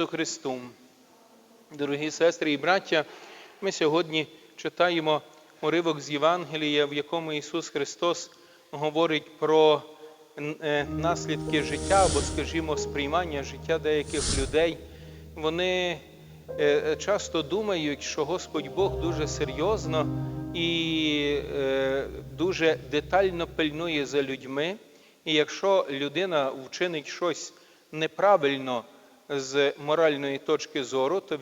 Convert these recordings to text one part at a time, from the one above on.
Ісусу Христу. Дорогі сестри і браття, ми сьогодні читаємо уривок з Євангелія, в якому Ісус Христос говорить про е, наслідки життя або, скажімо, сприймання життя деяких людей. Вони е, часто думають, що Господь Бог дуже серйозно і е, дуже детально пильнує за людьми. І якщо людина вчинить щось неправильно з моральної точки зору, то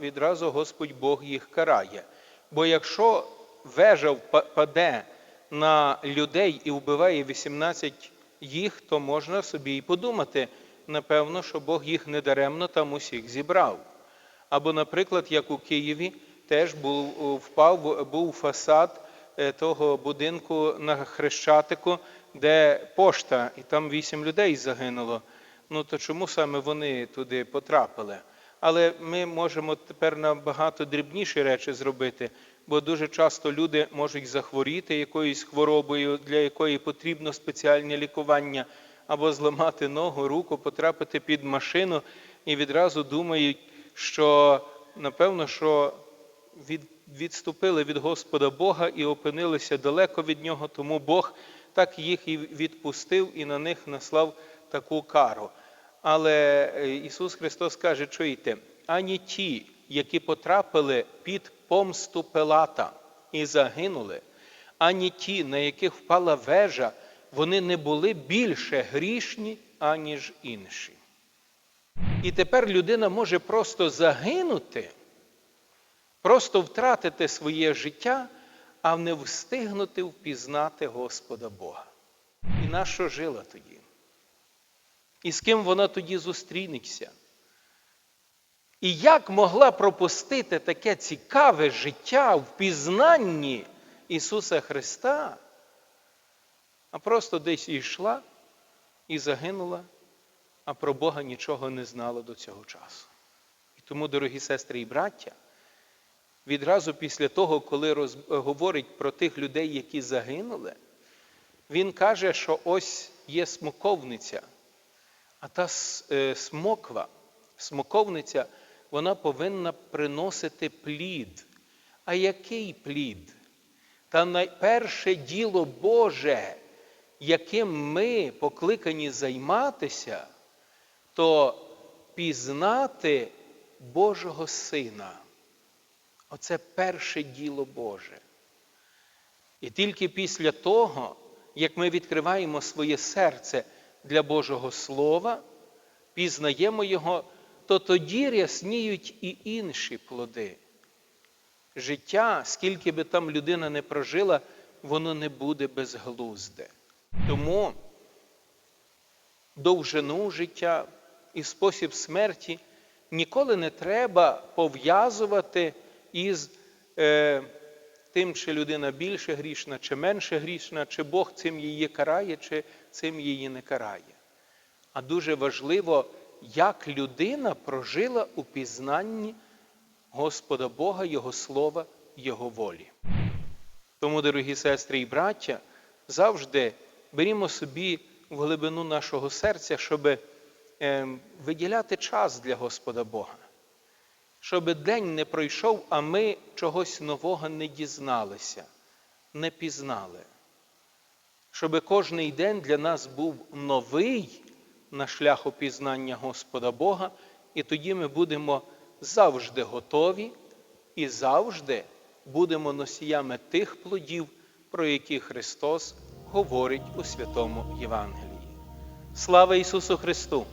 відразу Господь Бог їх карає. Бо якщо вежа впа- паде на людей і вбиває 18 їх, то можна собі і подумати, напевно, що Бог їх недаремно там усіх зібрав. Або, наприклад, як у Києві теж був впав був фасад е, того будинку на Хрещатику, де пошта, і там вісім людей загинуло. Ну то чому саме вони туди потрапили? Але ми можемо тепер набагато дрібніші речі зробити, бо дуже часто люди можуть захворіти якоюсь хворобою, для якої потрібно спеціальне лікування, або зламати ногу, руку, потрапити під машину і відразу думають, що напевно, що від, відступили від Господа Бога і опинилися далеко від Нього, тому Бог так їх і відпустив і на них наслав таку кару. Але е, Ісус Христос каже, чуєте, ані ті, які потрапили під помсту Пилата і загинули, ані ті, на яких впала вежа, вони не були більше грішні, аніж інші. І тепер людина може просто загинути, просто втратити своє життя, а не встигнути впізнати Господа Бога. І на що жила тоді? І з ким вона тоді зустрінеться? І як могла пропустити таке цікаве життя в пізнанні Ісуса Христа, а просто десь йшла і загинула, а про Бога нічого не знала до цього часу. І тому, дорогі сестри і браття, відразу після того, коли роз... говорить про тих людей, які загинули, він каже, що ось є смоковниця, а та е, смоква, смоковниця, вона повинна приносити плід. А який плід? Та найперше діло Боже, яким ми покликані займатися, то пізнати Божого Сина. Оце перше діло Боже. І тільки після того, як ми відкриваємо своє серце для Божого Слова, пізнаємо Його, то тоді рясніють і інші плоди. Життя, скільки би там людина не прожила, воно не буде безглузде. Тому довжину життя і спосіб смерті ніколи не треба пов'язувати із е, тим, чи людина більше грішна, чи менше грішна, чи Бог цим її карає, чи цим її не карає. А дуже важливо, як людина прожила у пізнанні Господа Бога, Його Слова, Його волі. Тому, дорогі сестри і браття, завжди берімо собі в глибину нашого серця, щоб виділяти час для Господа Бога. Щоб день не пройшов, а ми чогось нового не дізналися, не пізнали. Щоб кожний день для нас був новий на шляху пізнання Господа Бога, і тоді ми будемо завжди готові і завжди будемо носіями тих плодів, про які Христос говорить у Святому Євангелії. Слава Ісусу Христу!